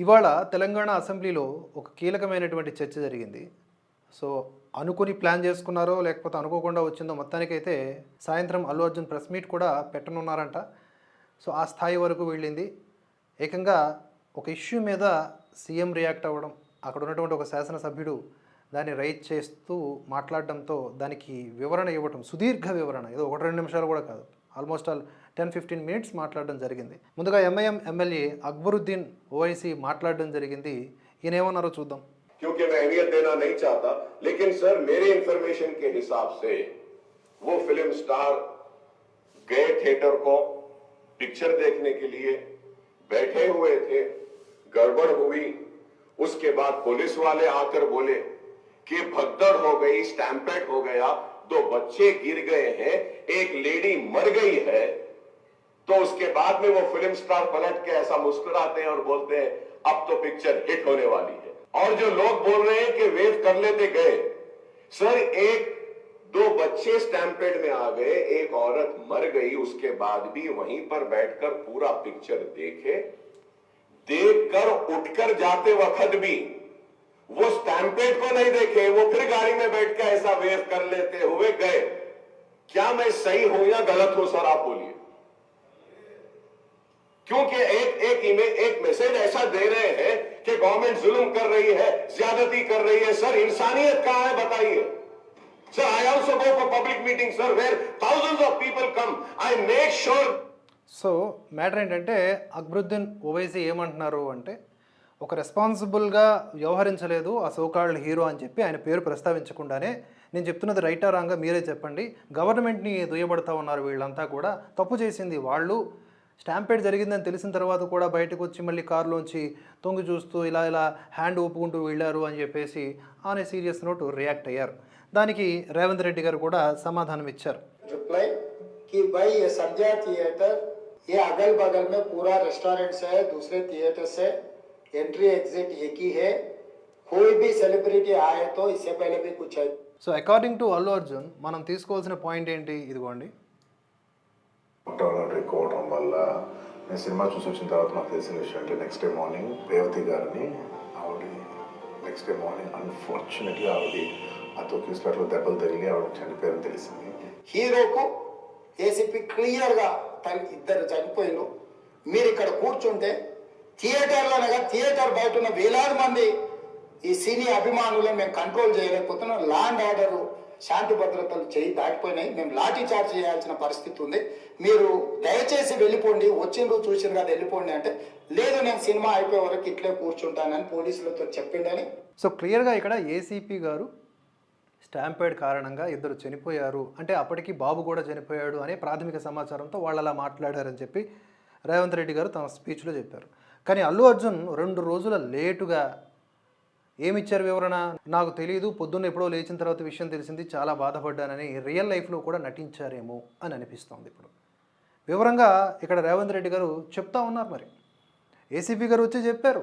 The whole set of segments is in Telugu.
ఇవాళ తెలంగాణ అసెంబ్లీలో ఒక కీలకమైనటువంటి చర్చ జరిగింది. సో అనుకుని ప్లాన్ చేసుకున్నారో లేకపోతే అనుకోకుండా వచ్చిందో మొత్తానికైతే సాయంత్రం అల్లు అర్జున్ ప్రెస్ మీట్ కూడా పెట్టనున్నారంట. సో ఆ స్థాయి వరకు వెళ్ళింది. ఏకంగా ఒక ఇష్యూ మీద సీఎం రియాక్ట్ అవ్వడం అక్కడ ఉన్నటువంటి ఒక శాసనసభ్యుడు దాన్ని రైట్ చేస్తూ మాట్లాడడంతో దానికి వివరణ ఇవ్వటం సుదీర్ఘ వివరణ ఏదో ఒకటి రెండు నిమిషాలు కూడా కాదు. almost all ten fifteen minutes మాట్లాడడం జరిగింది ముందుగా ఎంఐఎం ఎమ్మెల్యే అక్బరుద్దీన్ ఓవైసీ మాట్లాడడం జరిగింది ఈయన ఏమన్నారో చూద్దాం क्योंकि मैं अहमियत देना नहीं चाहता लेकिन सर मेरे इंफॉर्मेशन के हिसाब से वो फिल्म स्टार गए थिएटर को पिक्चर देखने के लिए बैठे हुए थे गड़बड़ हुई उसके बाद पुलिस वाले आकर बोले कि भगदड़ हो गई स्टैम्पेड हो गया दो बच्चे गिर गए हैं, एक लेडी मर गई है तो उसके बाद में वो फ़िल्म स्टार पलट के ऐसा मुस्कुराते हैं और बोलते हैं, अब तो पिक्चर हिट होने वाली है। और जो लोग बोल रहे हैं कि वेव कर लेते गए, सर, एक, दो बच्चे स्टैम्पेड में आ गए, एक औरत मर गई, उसके बाद भी वहीं पर बैठकर पूरा पिक्चर देखे, देखकर उठकर जाते वक्त भी वो स्टैम्पेड को नहीं देखे वो फिर गाड़ी में बैठ के ऐसा वेव कर लेते हुए गए क्या मैं सही हूं या गलत हूं सर आप बोलिए क्योंकि एक एक इमेज एक मैसेज ऐसा दे रहे हैं कि गवर्नमेंट जुल्म कर रही है ज्यादती कर रही है सर इंसानियत कहां है बताइए sir I also go for public meeting sir where thousands of people come I make sure so matter ఏంటంటే అక్బరుద్దీన్ ఓవైసీ ఏమంటున్నారు అంటే ఒక రెస్పాన్సిబుల్గా వ్యవహరించలేదు ఆ సోకాళ్ళ హీరో అని చెప్పి ఆయన పేరు ప్రస్తావించకుండానే నేను చెప్తున్నది రైటా రాంగా మీరే చెప్పండి. గవర్నమెంట్ని దుయ్యబడతా ఉన్నారు వీళ్ళంతా కూడా. తప్పు చేసింది వాళ్ళు. స్టాంపేడ్ జరిగిందని తెలిసిన తర్వాత కూడా బయటకు వచ్చి మళ్ళీ కారులోంచి తొంగి చూస్తూ ఇలా ఇలా హ్యాండ్ ఊపుకుంటూ వెళ్ళారు అని చెప్పేసి on a serious note react అయ్యారు. దానికి రేవంత్ రెడ్డి గారు కూడా సమాధానం ఇచ్చారు. థియేటర్ ఏ అగల్ బగల్ మే పూరా రెస్టారెంట్స్ దూసరే థియేటర్స్ एंट्री एग्जिट एक ही है कोई भी सेलिब्रिटी आए तो इससे पहले भी कुछ है so according to Allu Arjun మనం తీసుకోవాల్సిన పాయింట్ ఏంటి ఇదిగోండి డాలర్ ఎక్కువ అవడం వల్ల నేను సినిమా చూసి వచ్చిన తర్వాత నాకు తెలిసిన విషయం అంటే నెక్స్ట్ డే మార్నింగ్ రేవతి గారిని ఆవిడ నెక్స్ట్ డే మార్నింగ్ అన్ఫార్చునేట్గా ఆవిడ ఆ తొక్కి స్లాట్లో దెబ్బలు తగిలి ఆవిడ చనిపోయారని తెలిసింది హీరోకు ఏసీపీ క్లియర్గా తన ఇద్దరు చనిపోయిన మీరు ఇక్కడ కూర్చుంటే థియేటర్లో అనగా థియేటర్ బయట ఉన్న వేలాది మంది ఈ సినీ అభిమానులను మేము కంట్రోల్ చేయలేకపోతున్నాం. ల్యాండ్ ఆర్డర్ శాంతి భద్రతలు చేయి దాటిపోయినాయి. మేము లాఠీ చార్జ్ చేయాల్సిన పరిస్థితి ఉంది. మీరు దయచేసి వెళ్ళిపోండి. వచ్చిండ్రు చూసిండ్రు కదా వెళ్ళిపోండి అంటే లేదు నేను సినిమా అయిపోయే వరకు ఇట్లే కూర్చుంటానని పోలీసులతో చెప్పిండని. సో క్లియర్గా ఇక్కడ ఏసీపీ గారు స్టాంపేడ్ కారణంగా ఇద్దరు చనిపోయారు. అంటే అప్పటికి బాబు కూడా చనిపోయాడు అనే ప్రాథమిక సమాచారంతో వాళ్ళు అలా మాట్లాడారని చెప్పి రేవంత్ రెడ్డి గారు తమ స్పీచ్లో చెప్పారు. కానీ అల్లు అర్జున్ రెండు రోజుల లేటుగా ఏమిచ్చారు వివరణ? నాకు తెలియదు పొద్దున్న ఎప్పుడో లేచిన తర్వాత విషయం తెలిసింది. చాలా బాధపడ్డానని రియల్ లైఫ్లో కూడా నటించారేమో అని అనిపిస్తోంది ఇప్పుడు. వివరంగా ఇక్కడ రేవంత్ రెడ్డి గారు చెప్తా ఉన్నారు మరి. ఏసీపీ గారు వచ్చి చెప్పారు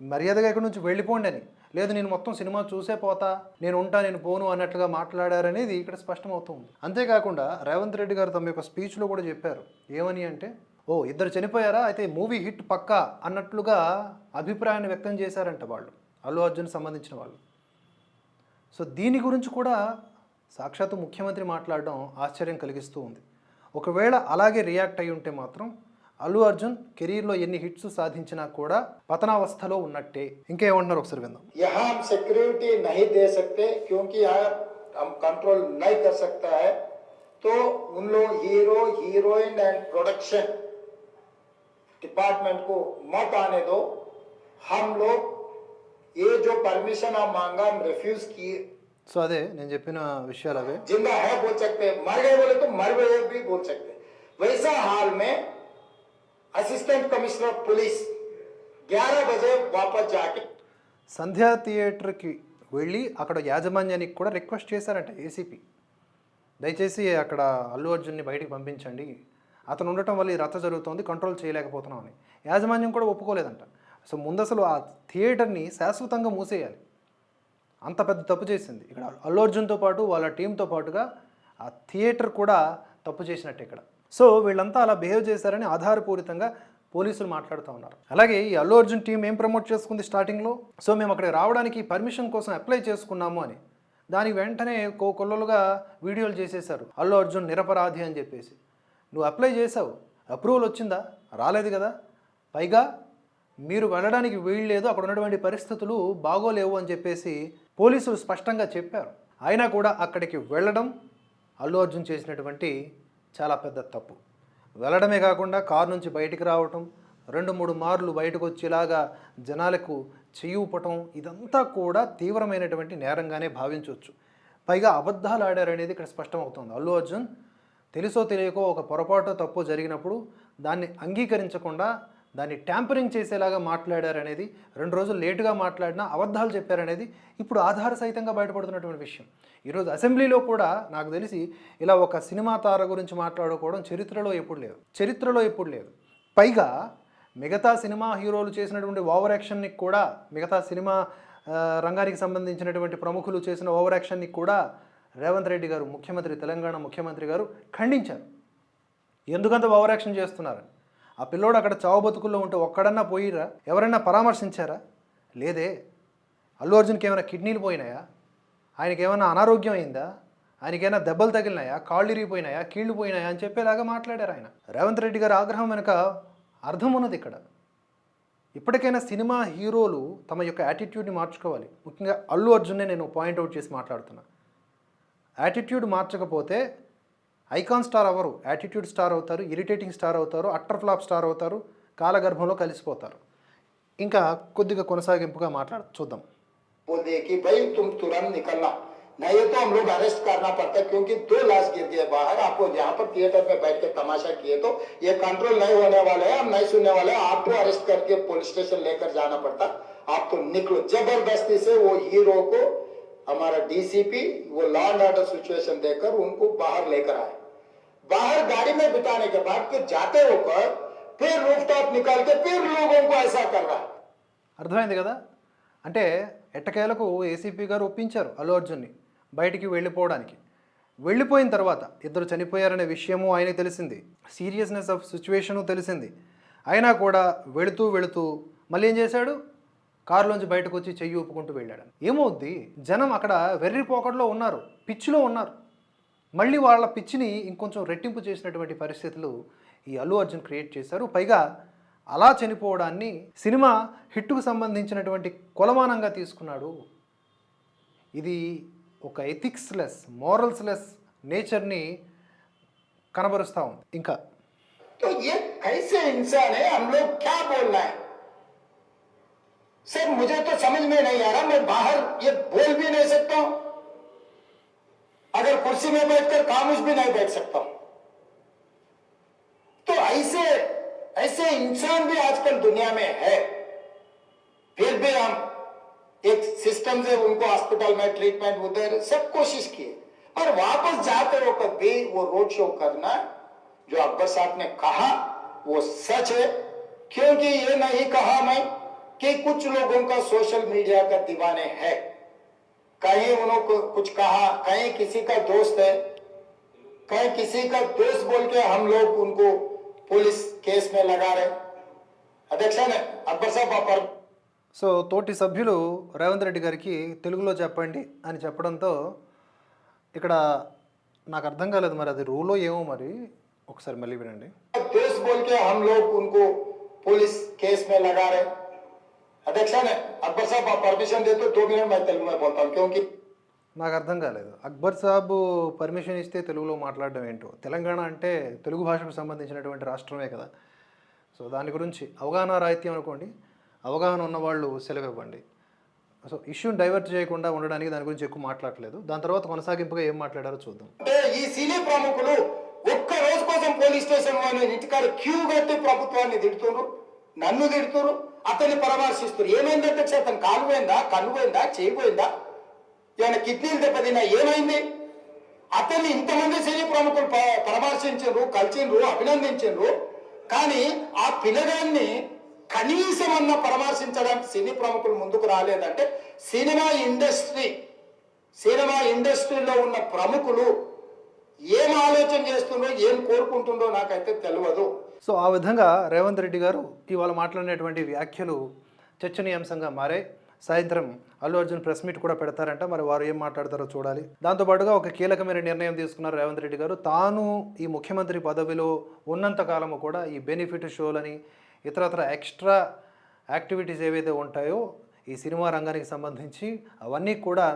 మర్యాదగా ఇక్కడ నుంచి వెళ్ళిపోండి అని. లేదు నేను మొత్తం సినిమా చూసే పోతా. నేను ఉంటా నేను పోను అన్నట్లుగా మాట్లాడారనేది ఇక్కడ స్పష్టమవుతుంది. అంతేకాకుండా రేవంత్ రెడ్డి గారు తమ యొక్క స్పీచ్లో కూడా చెప్పారు. ఏమని అంటే ఓ ఇద్దరు చనిపోయారా అయితే మూవీ హిట్ పక్కా అన్నట్లుగా అభిప్రాయాన్ని వ్యక్తం చేశారంట వాళ్ళు అల్లు అర్జున్ సంబంధించిన వాళ్ళు సో దీని గురించి కూడా సాక్షాత్తు ముఖ్యమంత్రి మాట్లాడడం ఆశ్చర్యం కలిగిస్తూ ఉంది ఒకవేళ అలాగే రియాక్ట్ అయి ఉంటే మాత్రం అల్లు అర్జున్ కెరీర్లో ఎన్ని హిట్స్ సాధించినా కూడా పతనావస్థలో ఉన్నట్టే ఇంకేమంటున్నారు ఒకసారి విందాం यहाँ हम सिक्योरिटी नहीं दे सकते क्योंकि यहाँ हम कंट्रोल नहीं कर सकता है तो उन लोग हीरो हीरोइन एंड प्रोडक्शन డిపార్ట్మెంట్కు మత్ ఆనేదో హమ్లో ఏ జో పర్మిషన్ ఆ మాంగా రిఫ్యూజ్కి సో అదే నేను చెప్పిన విషయాలు అవే. జిందా హై బోల్ సక్తే మర్ గే బోలే తో హాల్ మే అసిస్టెంట్ కమిషనర్ పోలీస్ 11 బజే వాపస్ సంధ్యా థియేటర్కి వెళ్ళి అక్కడ యాజమాన్యానికి కూడా రిక్వెస్ట్ చేశారట ఏసీపీ. దయచేసి అక్కడ అల్లు అర్జున్ని బయటికి పంపించండి. అతను ఉండటం వల్ల ఈ రచ్చ జరుగుతోంది కంట్రోల్ చేయలేకపోతున్నాం అని యాజమాన్యం కూడా ఒప్పుకోలేదంట. సో ముందు అసలు ఆ థియేటర్ని శాశ్వతంగా మూసేయాలి. అంత పెద్ద తప్పు చేసింది. ఇక్కడ అల్లు అర్జున్తో పాటు వాళ్ళ టీంతో పాటుగా ఆ థియేటర్ కూడా తప్పు చేసినట్టు ఇక్కడ. సో వీళ్ళంతా అలా బిహేవ్ చేశారని ఆధారపూరితంగా పోలీసులు మాట్లాడుతూ ఉన్నారు. అలాగే ఈ అల్లు అర్జున్ టీం ఏం ప్రమోట్ చేసుకుంది స్టార్టింగ్లో? సో మేము అక్కడికి రావడానికి పర్మిషన్ కోసం అప్లై చేసుకున్నాము అని. దానికి వెంటనే కో కొల్లలుగా వీడియోలు చేసేశారు. అల్లు అర్జున్ నిరపరాధి అని చెప్పేసి. నువ్వు అప్లై చేసావు అప్రూవల్ వచ్చిందా? రాలేదు కదా. పైగా మీరు వెళ్ళడానికి వీల్లేదు అక్కడ ఉన్నటువంటి పరిస్థితులు బాగోలేవు అని చెప్పేసి పోలీసులు స్పష్టంగా చెప్పారు. అయినా కూడా అక్కడికి వెళ్ళడం అల్లు అర్జున్ చేసినటువంటి చాలా పెద్ద తప్పు. వెళ్ళడమే కాకుండా కారు నుంచి బయటికి రావటం రెండు మూడు మార్లు బయటకు వచ్చేలాగా జనాలకు చేయూపటం ఇదంతా కూడా తీవ్రమైనటువంటి నేరంగానే భావించవచ్చు. పైగా అబద్ధాలు ఆడారనేది ఇక్కడ స్పష్టమవుతుంది. అల్లు అర్జున్ తెలుసో తెలియకో ఒక పొరపాటు తప్పు జరిగినప్పుడు దాన్ని అంగీకరించకుండా దాన్ని ట్యాంపరింగ్ చేసేలాగా మాట్లాడారనేది రెండు రోజులు లేటుగా మాట్లాడినా అబద్ధాలు చెప్పారనేది ఇప్పుడు ఆధార సహితంగా బయటపడుతున్నటువంటి విషయం. ఈరోజు అసెంబ్లీలో కూడా నాకు తెలిసి ఇలా ఒక సినిమా తార గురించి మాట్లాడుకోవడం చరిత్రలో ఎప్పుడు లేదు. చరిత్రలో ఎప్పుడు లేదు. పైగా మిగతా సినిమా హీరోలు చేసినటువంటి ఓవర్ యాక్షన్ని కూడా మిగతా సినిమా రంగానికి సంబంధించినటువంటి ప్రముఖులు చేసిన ఓవర్ యాక్షన్ని కూడా రేవంత్ రెడ్డి గారు ముఖ్యమంత్రి తెలంగాణ ముఖ్యమంత్రి గారు ఖండించారు. ఎందుకంత ఓవరాక్షన్ చేస్తున్నారు? ఆ పిల్లోడు అక్కడ చావు బతుకుల్లో ఉంటే ఒక్కడన్నా పోయిరా ఎవరైనా పరామర్శించారా? లేదే. అల్లు అర్జున్కి ఏమైనా కిడ్నీలు పోయినాయా? ఆయనకి ఏమైనా అనారోగ్యం అయిందా? ఆయనకేమైనా దెబ్బలు తగిలినాయా? కాళ్ళు ఇరిగిపోయినాయా కీళ్ళు పోయినాయా? అని చెప్పేలాగా మాట్లాడారు ఆయన. రేవంత్ రెడ్డి గారి ఆగ్రహం వెనుక అర్థం ఉన్నది ఇక్కడ. ఇప్పటికైనా సినిమా హీరోలు తమ యొక్క యాటిట్యూడ్ని మార్చుకోవాలి. ముఖ్యంగా అల్లు అర్జున్నే నేను పాయింట్అవుట్ చేసి మాట్లాడుతున్నా. యాటిట్యూడ్ మార్చకపోతే ఐకాన్ స్టార్ అవ్వరు యాటిట్యూడ్ స్టార్ అవుతారు ఇరిటేటింగ్ స్టార్ అవుతారు అట్టర్ ఫ్లాప్ స్టార్ అవుతారు కాలగర్భంలో కలిసిపోతారు ఇంకా కొద్దిగా కొనసాగింపుగా మాట్లాడ చూద్దాం बोले कि भाई तुम तुरंत निकलना नहीं तो हम लोग अरेस्ट करना पड़ता है क्योंकि दो लाश गिर गए बाहर आपको यहाँ पर थिएटर में बैठ के तमाशा किए तो ये कंट्रोल नहीं होने वाले हैं हम नहीं सुनने वाले हैं आपको अरेस्ट करके पुलिस स्टेशन लेकर जाना पड़ता आप तो निकलो जबरदस्ती से वो हीरो को हमारा डीसीपी वो लॉ एंड ऑर्डर सिचुएशन देकर उनको बाहर लेकर आए बाहर गाड़ी में बिठाने के बाद फिर जाते होकर फिर रूफटॉप निकाल के फिर लोगों को ऐसा कर रहा है అర్థమైంది కదా అంటే ఎట్టకేలకు ఏసీపీ గారు ఒప్పించారు అల్లు అర్జున్ని బయటికి వెళ్ళిపోవడానికి వెళ్ళిపోయిన తర్వాత ఇద్దరు చనిపోయారనే విషయము ఆయనకి తెలిసింది సీరియస్నెస్ ఆఫ్ సిచ్యువేషను తెలిసింది అయినా కూడా వెళుతూ వెళుతూ మళ్ళీ ఏం చేశాడు కారులోంచి బయటకు వచ్చి చెయ్యి ఊపుకుంటూ వెళ్ళాడు. ఏమవుద్ది? జనం అక్కడ వెర్రిపోకడలో ఉన్నారు పిచ్చిలో ఉన్నారు. మళ్ళీ వాళ్ళ పిచ్చిని ఇంకొంచెం రెట్టింపు చేసినటువంటి పరిస్థితులు ఈ అల్లు అర్జున్ క్రియేట్ చేశారు. పైగా అలా చనిపోవడాన్ని సినిమా హిట్టుకు సంబంధించినటువంటి కొలమానంగా తీసుకున్నాడు. ఇది ఒక ఎథిక్స్ లెస్ మోరల్స్ లెస్ నేచర్ని కనబరుస్తూ ఉంది. ఇంకా सर मुझे तो समझ में नहीं आ रहा, मैं बाहर ये बोल भी नहीं सकता हूँ। अगर कुर्सी में बैठकर खामोश भी नहीं बैठ सकता हूँ। तो ऐसे ऐसे इंसान भी आजकल दुनिया में है। फिर भी हम एक सिस्टम से उनको हॉस्पिटल में ट्रीटमेंट उधर सब कोशिश किए। और वापस जाते हो कभी वो रोड शो करना, जो अकबर साहब ने कहा, वो सच है। क्योंकि ये नहीं कहा मैं कि कुछ लोगों का सोशल मीडिया का दीवाने है कहीं उन्होंने कुछ कहा कहीं किसी का दोस्त है कहीं किसी का दोस्त बोल के हम लोग उनको पुलिस केस में लगा रहे अध्यक्ष ने अकबर साहब आप पर సో తోటి సభ్యులు రేవంత్ రెడ్డి గారికి తెలుగులో చెప్పండి అని చెప్పడంతో ఇక్కడ నాకు అర్థం కాలేదు మరి అది రూలో ఏమో మరి ఒకసారి మళ్ళీ వినండి दोस्त बोल के हम लोग उनको पुलिस केस में लगा रहे అక్బర్ సాబ్ పర్మిషన్ దేతో మినిట్ మై నాకు అర్థం కాలేదు. అక్బర్ సాబ్ పర్మిషన్ ఇస్తే తెలుగులో మాట్లాడడం ఏంటో? తెలంగాణ అంటే తెలుగు భాషకు సంబంధించినటువంటి రాష్ట్రమే కదా. సో దాని గురించి అవగాహన రాహిత్యం అనుకోండి. అవగాహన ఉన్నవాళ్ళు సెలవు ఇవ్వండి సో ఇష్యూని డైవర్ట్ చేయకుండా ఉండడానికి దాని గురించి ఎక్కువ మాట్లాడలేదు. దాని తర్వాత కొనసాగింపుగా ఏం మాట్లాడారో చూద్దాం. ఈ సీనియర్ ప్రముఖులు ఒక్క రోజు కోసం పోలీస్ స్టేషన్ ఇంటికాడ క్యూ కట్టి ప్రభుత్వాన్ని తిడుతున్నారు నన్ను తిడుతురు అతన్ని పరామర్శిస్తారు. ఏమైంది అధ్యక్ష అతను కాలు పోయిందా కన్ను పోయిందా ఏమైనా కిడ్నీలు దెబ్బతిన్నా ఏమైంది? అతన్ని ఇంతమంది సినీ ప్రముఖులు ప- కలిసిండ్రు అభినందించారు కానీ ఆ పిల్లగాన్ని కనీసం అన్న పరామర్శించడానికి సినీ ప్రముఖులు ముందుకు రాలేదంటే సినిమా ఇండస్ట్రీ సినిమా ఇండస్ట్రీలో ఉన్న ప్రముఖులు ఏం ఆలోచన చేస్తుండో ఏం కోరుకుంటుండో నాకైతే తెలియదు సో ఆ విధంగా రేవంత్ రెడ్డి గారు ఇవాళ మాట్లాడినటువంటి వ్యాఖ్యలు చర్చనీయాంశంగా మారాయి. సాయంత్రం అల్లు అర్జున్ ప్రెస్ మీట్ కూడా పెడతారంట. మరి వారు ఏం మాట్లాడతారో చూడాలి. దాంతోపాటుగా ఒక కీలకమైన నిర్ణయం తీసుకున్నారు రేవంత్ రెడ్డి గారు. తాను ఈ ముఖ్యమంత్రి పదవిలో ఉన్నంత కాలము కూడా ఈ బెనిఫిట్ షోలని ఇతరత్ర ఎక్స్ట్రా యాక్టివిటీస్ ఏవైతే ఉంటాయో ఈ సినిమా రంగానికి సంబంధించి అవన్నీ కూడా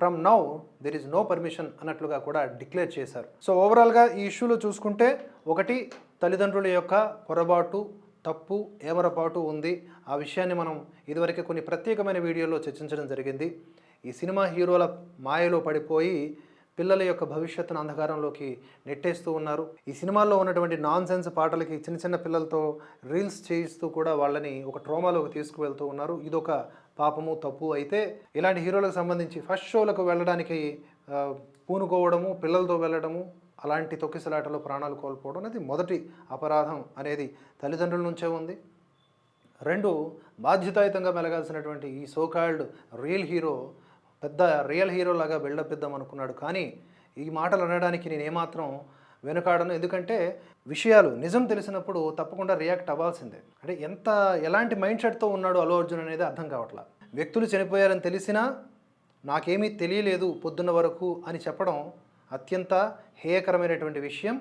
from now there is no permission అన్నట్లుగా కూడా డిక్లేర్ చేశారు. సో ఓవరాల్గా ఈ ఇష్యూలో చూసుకుంటే ఒకటి తల్లిదండ్రుల యొక్క పొరపాటు తప్పు ఏమరపాటు ఉంది. ఆ విషయాన్ని మనం ఇదివరకే కొన్ని ప్రత్యేకమైన వీడియోలో చర్చించడం జరిగింది. ఈ సినిమా హీరోల మాయలో పడిపోయి పిల్లల యొక్క భవిష్యత్తును అంధకారంలోకి నెట్టేస్తూ ఉన్నారు. ఈ సినిమాల్లో ఉన్నటువంటి నాన్ సెన్స్ పాటలకి చిన్న చిన్న పిల్లలతో రీల్స్ చేయిస్తూ కూడా వాళ్ళని ఒక ట్రోమాలోకి తీసుకువెళ్తూ ఉన్నారు. ఇదొక పాపము తప్పు అయితే ఇలాంటి హీరోలకు సంబంధించి ఫస్ట్ షోలకు వెళ్ళడానికి పూనుకోవడము పిల్లలతో వెళ్ళడము అలాంటి తొక్కిసలాటలో ప్రాణాలు కోల్పోవడం అనేది మొదటి అపరాధం అనేది తల్లిదండ్రుల నుంచే ఉంది. రెండు బాధ్యతాయుతంగా మెలగాల్సినటువంటి ఈ సోకాల్డ్ రియల్ హీరో పెద్ద రియల్ హీరో లాగా బిల్డప్ ఇద్దాం అనుకున్నాడు. కానీ ఈ మాటలు అనడానికి నేను ఏమాత్రం వెనుకాడను. ఎందుకంటే విషయాలు నిజం తెలిసినప్పుడు తప్పకుండా రియాక్ట్ అవ్వాల్సిందే. అంటే ఎంత ఎలాంటి మైండ్ సెట్తో ఉన్నాడు అల్లు అర్జున్ అనేది అర్థం కావట్లా. వ్యక్తులు చనిపోయారని తెలిసినా నాకేమీ తెలియలేదు పొద్దున్న వరకు అని చెప్పడం అత్యంత హేయకరమైనటువంటి విషయం.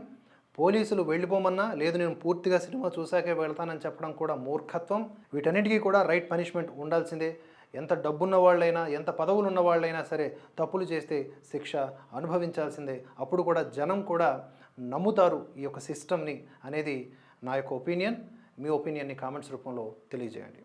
పోలీసులు వెళ్ళిపోమన్నా లేదు నేను పూర్తిగా సినిమా చూశాకే వెళ్తానని చెప్పడం కూడా మూర్ఖత్వం. వీటన్నిటికీ కూడా రైట్ పనిష్మెంట్ ఉండాల్సిందే. ఎంత డబ్బున్న వాళ్ళైనా ఎంత పదవులు ఉన్న వాళ్ళైనా సరే తప్పులు చేస్తే శిక్ష అనుభవించాల్సిందే. అప్పుడు కూడా జనం కూడా నమ్ముతారు ఈ యొక్క సిస్టమ్ని అనేది నా యొక్క ఒపీనియన్. మీ ఒపీనియన్ని కామెంట్స్ రూపంలో తెలియజేయండి.